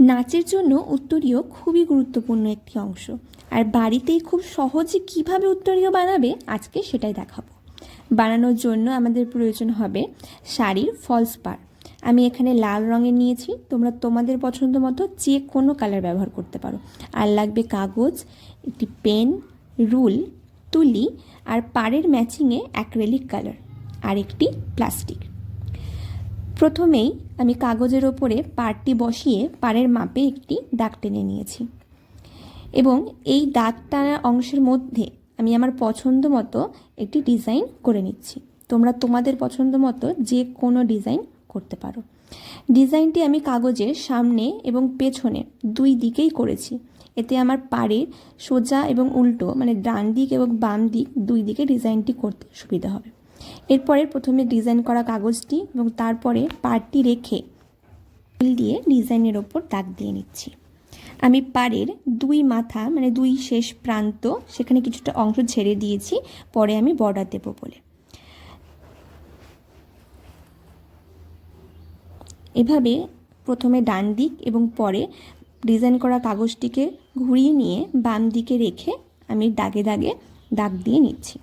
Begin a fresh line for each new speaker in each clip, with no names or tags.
নাচের জন্য উত্তরীয় খুবই গুরুত্বপূর্ণ একটি অংশ। আর বাড়িতেই খুব সহজে কীভাবে উত্তরীয় বানাবে, আজকে সেটাই দেখাবো। বানানোর জন্য আমাদের প্রয়োজন হবে শাড়ির ফলস পার আমি এখানে লাল রঙের নিয়েছি, তোমরা তোমাদের পছন্দ মতো যে কোনো কালার ব্যবহার করতে পারো। আর লাগবে কাগজ, একটি পেন রুল তুলি, আর পাড়ের ম্যাচিংয়ে অ্যাক্রেলিক কালার আর একটি প্লাস্টিক প্রথমেই আমি কাগজের ওপরে পাড়টি বসিয়ে পাড়ের মাপে একটি দাগ টেনে নিয়েছি। এবং এই দাগ টানা অংশের মধ্যে আমি আমার পছন্দ মতো একটি ডিজাইন করে নিচ্ছি। তোমরা তোমাদের পছন্দ মতো যে কোনো ডিজাইন করতে পারো। ডিজাইনটি আমি কাগজের সামনে এবং পেছনে দুই দিকেই করেছি। এতে আমার পাড়ের সোজা এবং উল্টো মানে ডান দিক এবং বাম দিক দুই দিকে ডিজাইনটি করতে সুবিধা হবে। এরপরে প্রথমে ডিজাইন করা কাগজটি এবং তারপরে পাড়টি রেখে ফুল দিয়ে ডিজাইনের ওপর দাগ দিয়ে নিচ্ছি। আমি পাড়ের দুই মাথা মানে দুই শেষ প্রান্ত, সেখানে কিছুটা অংশ ছেড়ে দিয়েছি, পরে আমি বর্ডার দেবো বলে। এভাবে প্রথমে ডান দিক এবং পরে ডিজাইন করা কাগজটিকে ঘুরিয়ে নিয়ে বাম দিকে রেখে আমি দাগে দাগে দাগ দিয়ে নিচ্ছি।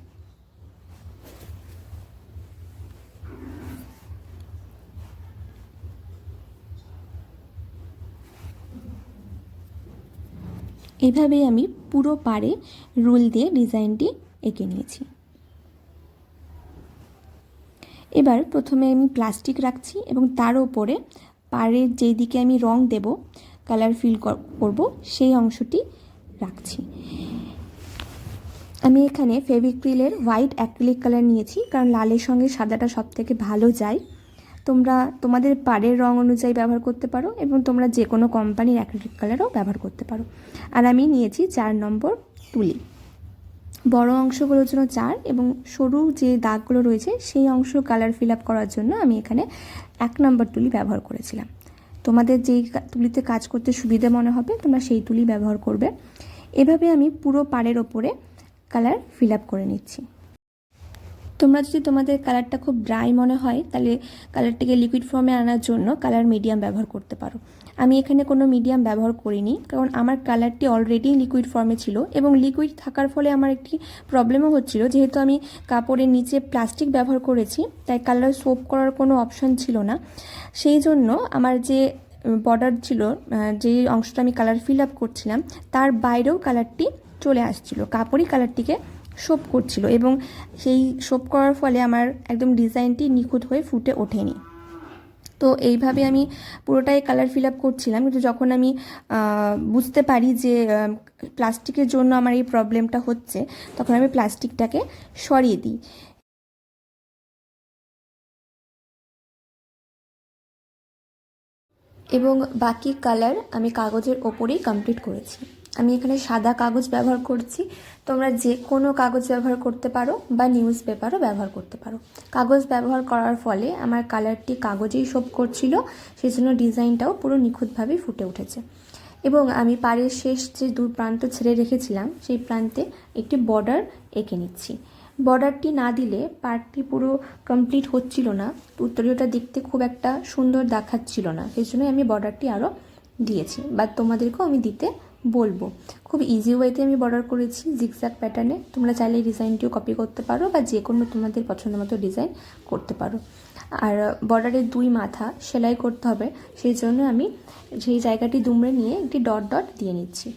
এভাবেই আমি পুরো পাড়ে রুল দিয়ে ডিজাইনটি এঁকে নিয়েছি। এবার প্রথমে আমি প্লাস্টিক রাখছি এবং তার ওপরে পাড়ের যেই দিকে আমি রং দেব কালার ফিল করব, সেই অংশটি রাখছি। আমি এখানে ফেভিক্রিলের হোয়াইট অ্যাক্রিলিক কালার নিয়েছি, কারণ লালের সঙ্গে সাদাটা সব থেকে ভালো যায়। তোমরা তোমাদের পাড়ের রং অনুযায়ী ব্যবহার করতে পারো এবং তোমরা যে কোনো কোম্পানির অ্যাক্রিলিক কালারও ব্যবহার করতে পারো। আর আমি নিয়েছি চার নম্বর তুলি। বড় অংশগুলোর জন্য চার এবং সরু যে দাগগুলো রয়েছে সেই অংশ কালার ফিল আপ করার জন্য আমি এখানে এক নম্বর তুলি ব্যবহার করেছিলাম। তোমাদের যেই তুলিতে কাজ করতে সুবিধা মনে হবে, তোমরা সেই তুলি ব্যবহার করবে। এভাবে আমি পুরো পাড়ের ওপরে কালার ফিল আপ করে নিচ্ছি। তোমরা যদি তোমাদের কালারটা খুব ড্রাই মনে হয়, তাহলে কালারটিকে লিকুইড ফর্মে আনার জন্য কালার মিডিয়াম ব্যবহার করতে পারো। আমি এখানে কোনো মিডিয়াম ব্যবহার করিনি, কারণ আমার কালারটি অলরেডি লিকুইড ফর্মে ছিল এবং লিকুইড থাকার ফলে আমার একটি প্রবলেমও হচ্ছিল। যেহেতু আমি কাপড়ের নিচে প্লাস্টিক ব্যবহার করেছি, তাই কালার সোপ করার কোনো অপশান ছিল না। সেই জন্য আমার যে বর্ডার ছিল যে অংশটা আমি কালার ফিল আপ করছিলাম, তার বাইরেও কালারটি চলে আসছিল। কাপড়ই কালারটিকে শোপ করছিল এবং সেই শোপ করার ফলে আমার একদম ডিজাইনটি নিখুঁত হয়ে ফুটে ওঠেনি। তো এইভাবে আমি পুরোটাই কালার ফিল আপ করছিলাম। কিন্তু যখন আমি বুঝতে পারি যে প্লাস্টিকের জন্য আমার এই প্রবলেমটা হচ্ছে, তখন আমি প্লাস্টিকটাকে সরিয়ে দিই। এবং বাকি কালার আমি কাগজের ওপরেই কমপ্লিট করেছি। আমি এখানে সাদা কাগজ ব্যবহার করছি। তোমরা যে কোনো কাগজ ব্যবহার করতে পারো বা নিউজ পেপারও ব্যবহার করতে পারো। কাগজ ব্যবহার করার ফলে আমার কালারটি কাগজেই শোপ করছিল সেই জন্য ডিজাইনটাও পুরো নিখুঁতভাবেই ফুটে উঠেছে। এবং আমি পাড়ের শেষ যে দু প্রান্ত ছেড়ে রেখেছিলাম, সেই প্রান্তে একটি বর্ডার এঁকে নিচ্ছি। বর্ডারটি না দিলে পার্টটি পুরো কমপ্লিট হচ্ছিল না, উত্তরীয়টা দেখতে খুব একটা সুন্দর দেখাচ্ছিল না সেই জন্যই আমি বর্ডারটি আরও দিয়েছি। বা তোমাদেরকেও আমি দিতে বলব। খুব ইজি ওয়েতে আমি বর্ডার করেছি জিগজ্যাগ প্যাটার্নে তোমরা চাইলে ডিজাইনটিও কপি করতে পারো বা যে কোনো তোমাদের পছন্দ মতো ডিজাইন করতে পারো। আর বর্ডারের দুই মাথা সেলাই করতে হবে, সেই জন্য আমি সেই জায়গাটি দুমড়ে নিয়ে একটি ডট ডট দিয়ে নিচ্ছি।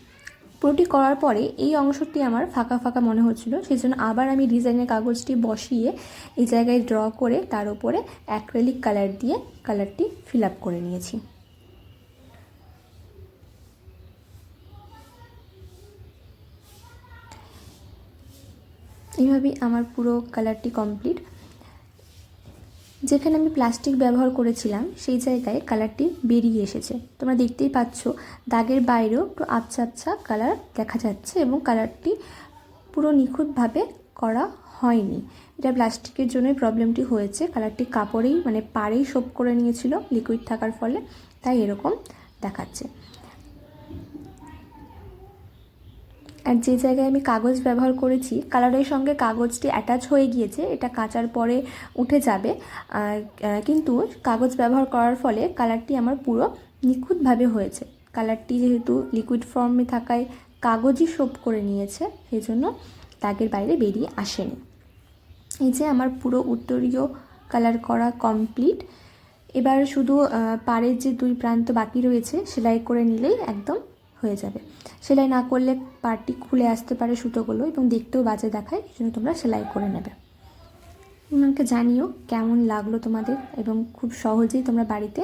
পুরোটি করার পরে এই অংশটি আমার ফাঁকা ফাঁকা মনে হচ্ছিল, সেই জন্য আবার আমি ডিজাইনের কাগজটি বসিয়ে এই জায়গায় ড্র করে তার উপরে অ্যাক্রেলিক কালার দিয়ে কালারটি ফিল আপ করে নিয়েছি। এইভাবেই আমার পুরো কালারটি কমপ্লিট যেখানে আমি প্লাস্টিক ব্যবহার করেছিলাম, সেই জায়গায় কালারটি বেরিয়ে এসেছে। তোমরা দেখতেই পাচ্ছ, দাগের বাইরেও একটু আবছা আবছা কালার দেখা যাচ্ছে এবং কালারটি পুরো নিখুঁতভাবে করা হয়নি। এটা প্লাস্টিকের জন্যই প্রবলেমটি হয়েছে। কালারটি কাপড়েই মানে পাড়েই শোপ করে নিয়েছিল লিকুইড থাকার ফলে। তাই এরকম দেখাচ্ছে। আর যে জায়গায় আমি কাগজ ব্যবহার করেছি, কালারের সঙ্গে কাগজটি অ্যাটাচ হয়ে গিয়েছে, এটা কাচার পরে উঠে যাবে। কিন্তু কাগজ ব্যবহার করার ফলে কালারটি আমার পুরো নিখুঁতভাবে হয়েছে। কালারটি যেহেতু লিকুইড ফর্মে থাকায় কাগজই সোপ করে নিয়েছে সেই জন্য দাগের বাইরে বেরিয়ে আসেনি। এই যে আমার পুরো উত্তরীয় কালার করা কমপ্লিট এবার শুধু পাড়ের যে দুই প্রান্ত বাকি রয়েছে, সেলাই করে নিলেই একদম হয়ে যাবে। সেলাই না করলে পার্টি খুলে আসতে পারে সুতোগুলো এবং দেখতেও বাজে দেখায়, এই জন্য তোমরা সেলাই করে নেবে। আমাকে জানিও কেমন লাগল তোমাদের এবং খুব সহজেই তোমরা বাড়িতে